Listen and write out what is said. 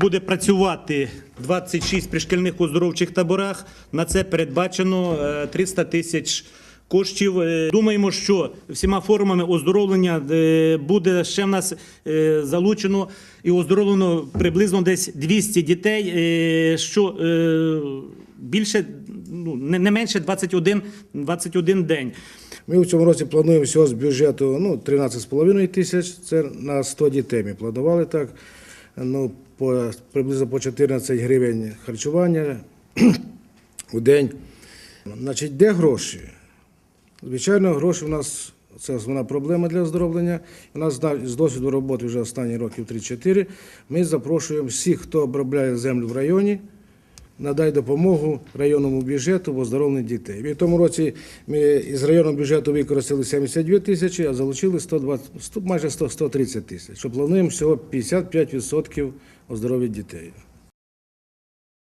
Буде працювати 26 пришкільних оздоровчих таборах. На це передбачено е, 300 тисяч коштів. Е, Думаємо, що всіма формами оздоровлення е, буде ще в нас е, залучено і оздоровлено приблизно десь 200 дітей, е, що е, більше, ну, не менше 21, 21 день. Ми в цьому році плануємо всього з бюджету ну, 13,5 тисяч. Це на 100 дітей. Ми планували так. Ну, по, приблизно по 14 гривень харчування у день. Значить, де гроші? Звичайно, гроші у нас це основна проблема для оздоровлення. У нас з досвіду роботи вже останні років 3-4. Ми запрошуємо всіх, хто обробляє землю в районі, надай допомогу районному бюджету в оздоровленні дітей. В тому році ми із районного бюджету використали 72 тисячі, а залучили 120, 100, майже 100, 130 тисяч. Що плануємо всього 55% оздоровлення дітей.